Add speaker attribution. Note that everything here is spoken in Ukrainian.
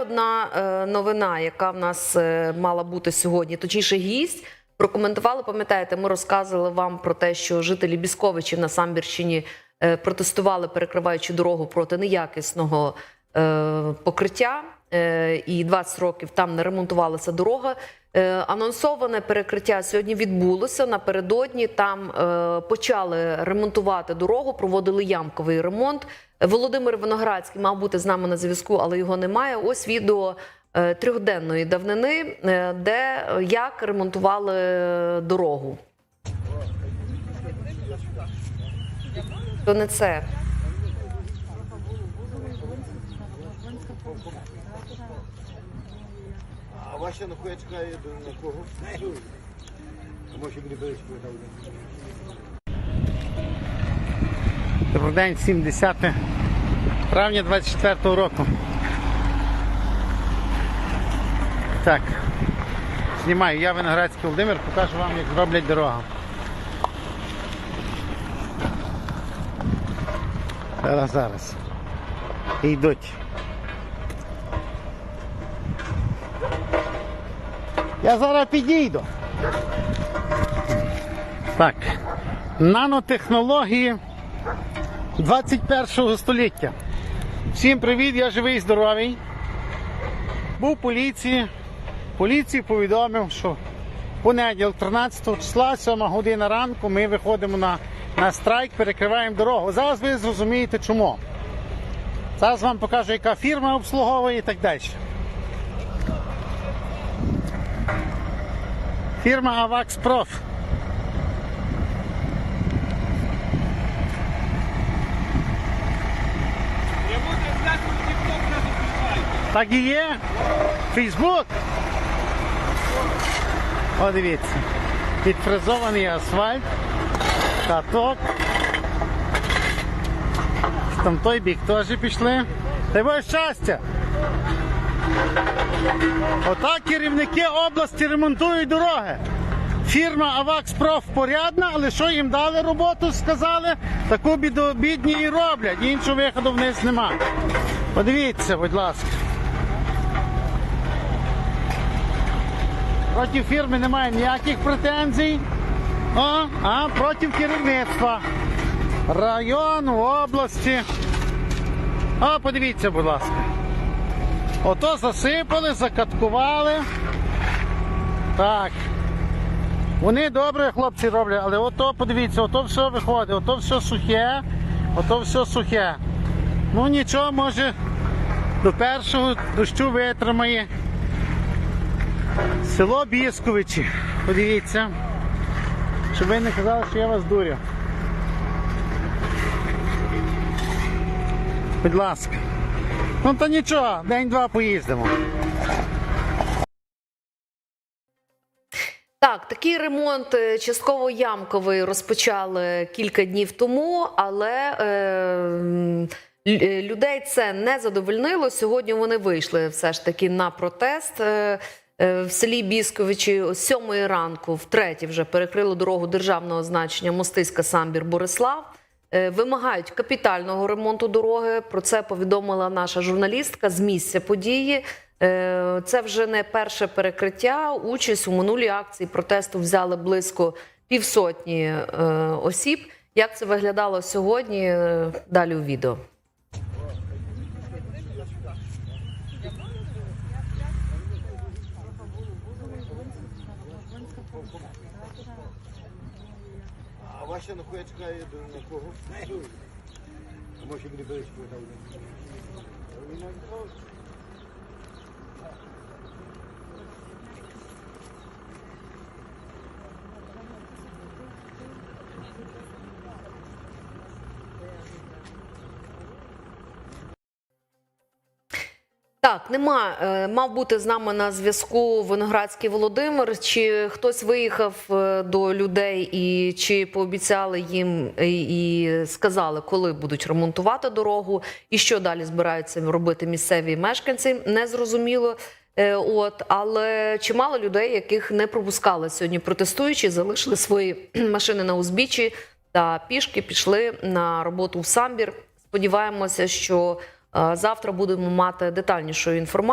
Speaker 1: одна е, новина, яка в нас е, мала бути сьогодні, точніше, гість. Прокоментували, пам'ятаєте, ми розказували вам про те, що жителі Бісковичів на Самбірщині е, протестували, перекриваючи дорогу проти неякісного покриття. І 20 років там не ремонтувалася дорога. Анонсоване перекриття сьогодні відбулося. Напередодні там почали ремонтувати дорогу, проводили ямковий ремонт. Володимир Виноградський мав бути з нами на зв'язку, але його немає. Ось відео е, трьохденної давнини, е, де е, як ремонтували дорогу. То не це.
Speaker 2: А ваша нахуя чекає до на кого? А може буде близько.
Speaker 3: Добрий день, 70 травня 24 року. Так. Знімаю, я Виноградський Володимир, покажу вам, як роблять дорогу. Зараз, зараз. Йдуть. Я зараз підійду. Так. Нанотехнології 21 століття. Всім привіт, я живий і здоровий. Був в поліції. Поліції повідомив, що в понеділок, 13 числа, 7 година ранку, ми виходимо на, на страйк, перекриваємо дорогу. Зараз ви зрозумієте чому. Зараз вам покажу, яка фірма обслуговує і так далі. Фірма Avax Prof. Так і є. Фейсбук. О, дивіться. Підфрезований асфальт. Каток. Там той бік теж пішли. Боже щастя. Отак керівники області ремонтують дороги. Фірма Авакс Проф порядна, але що їм дали роботу, сказали, таку бідні і роблять. Іншого виходу вниз нема. Подивіться, будь ласка. Проти фірми немає ніяких претензій. О, а проти керівництва. Району, області. О, подивіться, будь ласка. Ото засипали, закаткували. Так. Вони добре, хлопці роблять, але ото подивіться, ото все виходить, ото все сухе, ото все сухе. Ну нічого, може, до першого дощу витримає. Село Бісковичі. Подивіться. Щоб ви не казали, що я вас дурю. Будь ласка. Ну то нічого, день-два поїздимо.
Speaker 1: Так, такий ремонт е, частково ямковий розпочали кілька днів тому, але е, е, людей це не задовольнило. Сьогодні вони вийшли все ж таки на протест. Е, в селі Бісковичі о 7 ранку, втретє вже перекрили дорогу державного значення Мостиська Самбір Борислав. Е, Вимагають капітального ремонту дороги. Про це повідомила наша журналістка з місця події. Е, Це вже не перше перекриття. Участь у минулій акції протесту взяли близько півсотні осіб. Як це виглядало сьогодні? Далі у відео.
Speaker 2: А ваша нахуя чекає до на кого? А може буде Він там.
Speaker 1: Так, нема. Е, Мав бути з нами на зв'язку Виноградський Володимир. Чи хтось виїхав е, до людей і чи пообіцяли їм і, і сказали, коли будуть ремонтувати дорогу, і що далі збираються робити місцеві мешканці? Не зрозуміло. Е, От, але чимало людей, яких не пропускали сьогодні протестуючі, залишили свої машини на узбіччі та пішки пішли на роботу в самбір. Сподіваємося, що е, завтра будемо мати детальнішу інформацію.